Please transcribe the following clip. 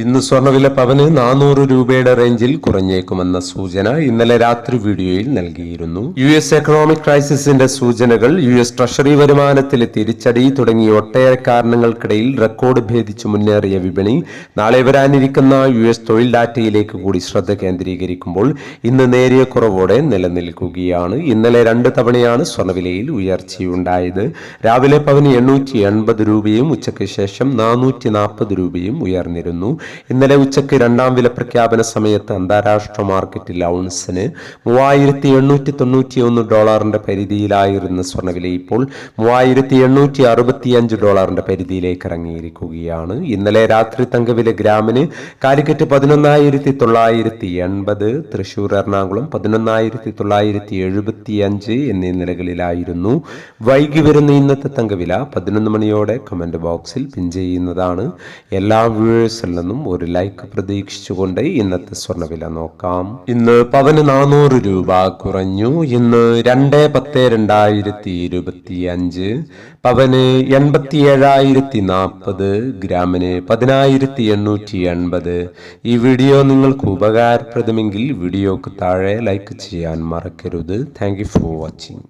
ഇന്ന് സ്വർണവില പവന് നാനൂറ് രൂപയുടെ റേഞ്ചിൽ കുറഞ്ഞേക്കുമെന്ന സൂചന ഇന്നലെ രാത്രി വീഡിയോയിൽ നൽകിയിരുന്നു. യു എസ് എക്കണോമിക് ക്രൈസിസിന്റെ സൂചനകൾ യു എസ് ട്രഷറി വരുമാനത്തിലെ തിരിച്ചടി തുടങ്ങിയ ഒട്ടേറെ കാരണങ്ങൾക്കിടയിൽ റെക്കോർഡ് ഭേദിച്ചു മുന്നേറിയ വിപണി നാളെ വരാനിരിക്കുന്ന യു എസ് തൊഴിൽ ഡാറ്റയിലേക്ക് കൂടി ശ്രദ്ധ കേന്ദ്രീകരിക്കുമ്പോൾ ഇന്ന് നേരിയ കുറവോടെ നിലനിൽക്കുകയാണ്. ഇന്നലെ രണ്ട് തവണയാണ് സ്വർണവിലയിൽ ഉയർച്ചയുണ്ടായത്. രാവിലെ പവന് എണ്ണൂറ്റി എൺപത് രൂപയും ഉച്ചയ്ക്ക് ശേഷം നാനൂറ്റി നാൽപ്പത് രൂപയും ഉയർന്നിരുന്നു. ഇന്നലെ ഉച്ചയ്ക്ക് രണ്ടാം വില പ്രഖ്യാപന സമയത്ത് അന്താരാഷ്ട്ര മാർക്കറ്റിൽ ഔൺസിന് മൂവായിരത്തി എണ്ണൂറ്റി തൊണ്ണൂറ്റി ഒന്ന് ഡോളറിന്റെ പരിധിയിലായിരുന്ന സ്വർണവില ഇപ്പോൾ മൂവായിരത്തി എണ്ണൂറ്റി അറുപത്തി അഞ്ച് ഡോളറിന്റെ പരിധിയിലേക്ക് ഇറങ്ങിയിരിക്കുകയാണ്. ഇന്നലെ രാത്രി തങ്കവില ഗ്രാമിന് കാലിക്കറ്റ് പതിനൊന്നായിരത്തി തൊള്ളായിരത്തി എൺപത് തൃശൂർ എറണാകുളം പതിനൊന്നായിരത്തി തൊള്ളായിരത്തി എഴുപത്തി അഞ്ച് എന്നീ നിലകളിലായിരുന്നു. വൈകി വരുന്ന ഇന്നത്തെ തങ്കവില പതിനൊന്ന് മണിയോടെ കമന്റ് ബോക്സിൽ പിൻ ചെയ്യുന്നതാണ്. എല്ലാ വ്യൂവേഴ്സിൽ ഒരു ലൈക്ക് പ്രതീക്ഷിച്ചുകൊണ്ട് ഇന്നത്തെ സ്വർണവില നോക്കാം. ഇന്ന് പവന് നാനൂറ് രൂപ കുറഞ്ഞു. ഇന്ന് രണ്ട് പത്ത് രണ്ടായിരത്തി ഇരുപത്തി അഞ്ച് പവന് എൺപത്തി ഏഴായിരത്തി നാൽപ്പത് ഗ്രാമിന് പതിനായിരത്തി എണ്ണൂറ്റി എൺപത്. ഈ വീഡിയോ നിങ്ങൾക്ക് ഉപകാരപ്രദമെങ്കിൽ വീഡിയോക്ക് താഴെ ലൈക്ക് ചെയ്യാൻ മറക്കരുത്. Thank you for watching